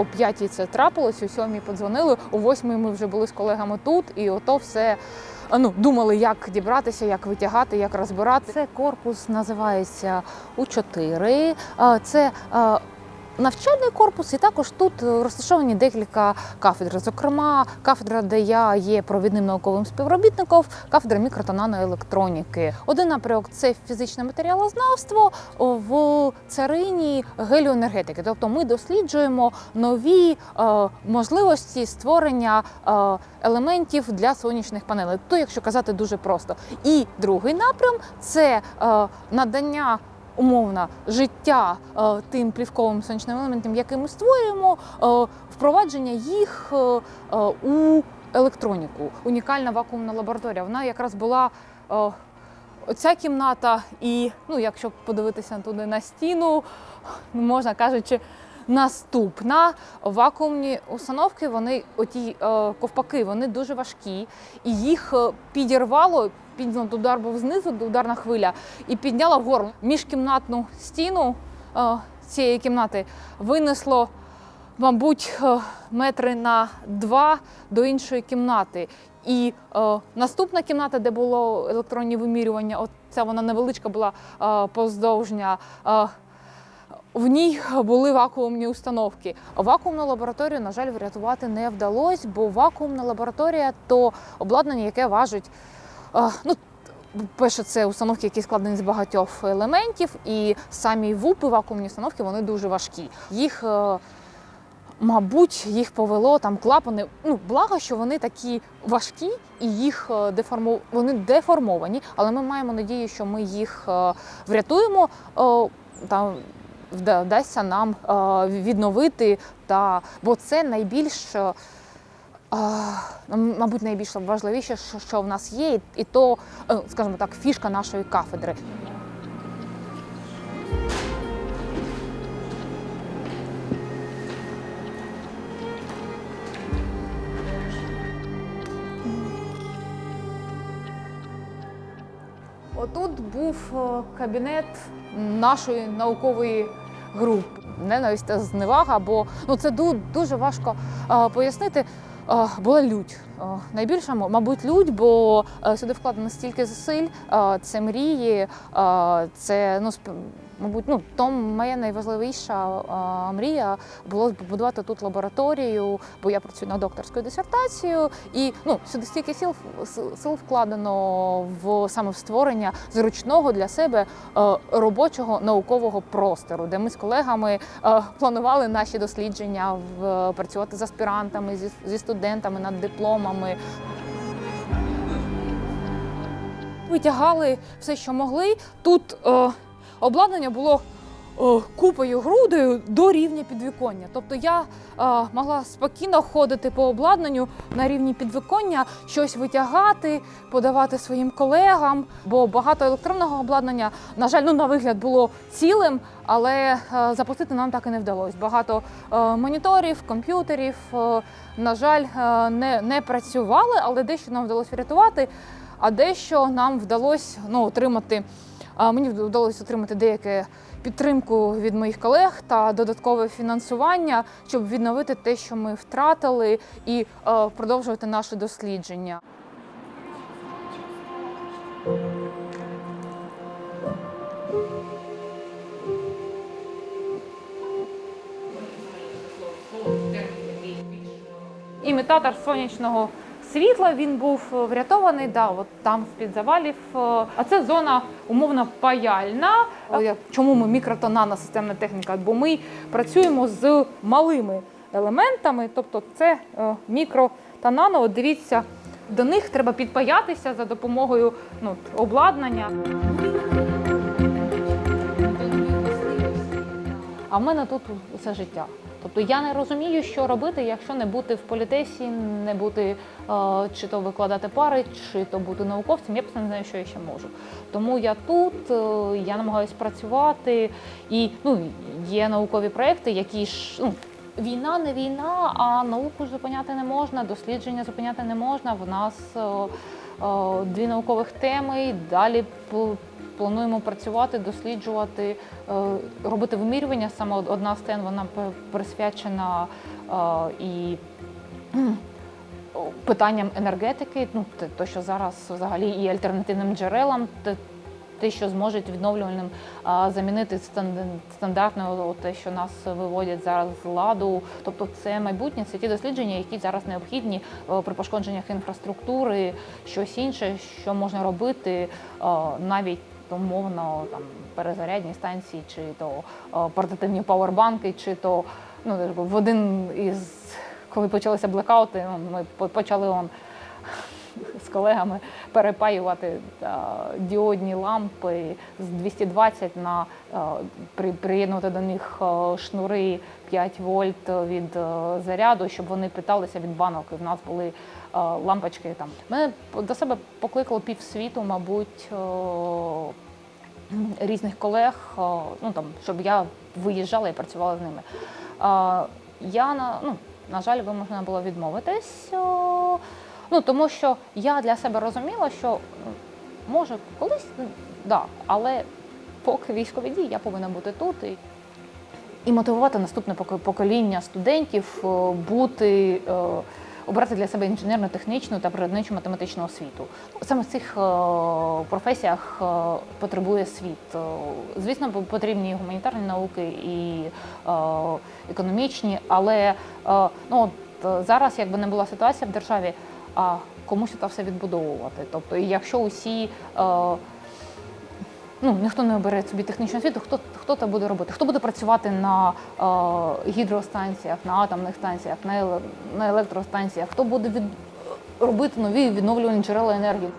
о п'ятій це трапилось, о сьомій подзвонили, о восьмій ми вже були з колегами тут, і ото все. Ну, думали, як дібратися, як витягати, як розбирати. Це корпус називається У4. Це навчальний корпус, і також тут е, розташовані декілька кафедр. Зокрема, кафедра, де я є провідним науковим співробітником, кафедра мікро та наноелектроніки. Один напрямок це фізичне матеріалознавство в царині геліоенергетики. Тобто ми досліджуємо нові е, можливості створення е, елементів для сонячних панелей. То, якщо казати дуже просто. І другий напрям це е, надання умовно життя е, тим плівковим сонячним елементам, які ми створюємо, е, впровадження їх е, у електроніку. Унікальна вакуумна лабораторія. Вона якраз була. Оця кімната, і ну, якщо подивитися туди на стіну, ну, можна кажучи, наступна вакуумні установки, вони оті е, ковпаки, вони дуже важкі, і їх е, підірвало. Підняв удар був знизу, ударна хвиля, і підняла вгору міжкімнатну стіну е, цієї кімнати винесло, мабуть, е, метри на два до іншої кімнати. І е, наступна кімната, де було електронні вимірювання, от ця вона невеличка була е, поздовжня. Е, в ній були вакуумні установки. Вакуумну лабораторію, на жаль, врятувати не вдалося, бо вакуумна лабораторія то обладнання, яке важить. е, ну, Перше, це установки, які складені з багатьох елементів, і самі ВУПи, вакуумні установки, вони дуже важкі. Їх, е, мабуть, їх повело там клапани. Ну, благо, що вони такі важкі і їх е, деформу... вони деформовані, але ми маємо надію, що ми їх врятуємо. Там вдасться нам е, відновити, та... бо це найбільш. е, Мабуть, найбільш важливіше, що- в нас є, і- то, е, скажімо так, фішка нашої кафедри. Отут був кабінет нашої наукової групи. Ненависть та зневага, бо ну це ду- дуже важко е, пояснити. Е, Була лють. Е, Найбільша, мабуть, лють, бо е, сюди вкладено стільки зусиль, е, це мрії, е, це ну сп- мабуть, ну то моя найважливіша е, мрія було побудувати тут лабораторію, бо я працюю над докторською дисертацією, і ну сюди стільки сил с- сил вкладено в саме в створення зручного для себе е, робочого наукового простору, де ми з колегами е, планували наші дослідження в працювати з аспірантами, зі, зі студентами над дипломами. Витягали все, що могли. Тут е, обладнання було е, купою грудою до рівня підвіконня. Тобто я е, могла спокійно ходити по обладнанню на рівні підвіконня, щось витягати, подавати своїм колегам. Бо багато електронного обладнання, на жаль, ну на вигляд було цілим, але е, запустити нам так і не вдалося. Багато е, моніторів, комп'ютерів, на жаль, е, не, не працювали, але дещо нам вдалося врятувати. А дещо нам вдалося ну, отримати. Мені вдалося отримати деяке підтримку від моїх колег та додаткове фінансування, щоб відновити те, що ми втратили, і е, продовжувати наше дослідження. Імітатор сонячного світла він був е, врятований. Да, от там з-під завалів. е, А це зона умовно паяльна. Чому ми мікро та наносистемна техніка? Бо ми працюємо з малими елементами, тобто це е, мікро та нано. От дивіться, до них треба підпаятися за допомогою ну, обладнання. А в мене тут усе життя. Тобто я не розумію, що робити, якщо не бути в політесі, не бути е, чи то викладати пари, чи то бути науковцем. Я просто не знаю, що я ще можу. Тому я тут, е, я намагаюся працювати, і ну, є наукові проекти, які ж ну, війна не війна, а науку ж зупиняти не можна, дослідження зупиняти не можна. В нас е, е, дві наукових теми, далі плануємо працювати, досліджувати, е, робити вимірювання. Саме одна з тем вона присвячена е, і питанням енергетики, ну те, що зараз взагалі і альтернативним джерелам, те, що зможуть відновлювальним замінити стандартне те, що нас виводять зараз з ладу. Тобто, це майбутнє, це ті дослідження, які зараз необхідні е, при пошкодженнях інфраструктури, щось інше, що можна робити е, навіть умовно там перезарядні станції, чи то е, портативні пауербанки, чи то ну в один із коли почалися блекаути, ми почали он колегами перепаювати е, діодні лампи з 220 на е, при, приєднувати до них е, шнури 5 вольт від заряду, щоб вони питалися від банок. І в нас були лампочки там. Мене до себе покликало півсвіту, мабуть. різних колег, ну там, щоб я виїжджала і працювала з ними. Я на ну на жаль, вимушена була відмовитись. Ну тому що я для себе розуміла, що ну, може колись ну, да, але поки військові дії, я повинна бути тут і, і мотивувати наступне покоління студентів е, бути. е, Обрати для себе інженерно-технічну та природничу математичну освіту. Саме в цих е, професіях е, потребує світ. Е, Звісно, потрібні гуманітарні науки, і е, економічні, але е, ну, от, е, зараз, якби не була ситуація в державі, а комусь це все відбудовувати. Тобто, якщо усі. Е, Ну, ніхто не обере собі технічну освіту, хто, хто це буде робити? Хто буде працювати на е, гідростанціях, на атомних станціях, на, електростанціях? Хто буде від, робити нові відновлювані джерела енергії?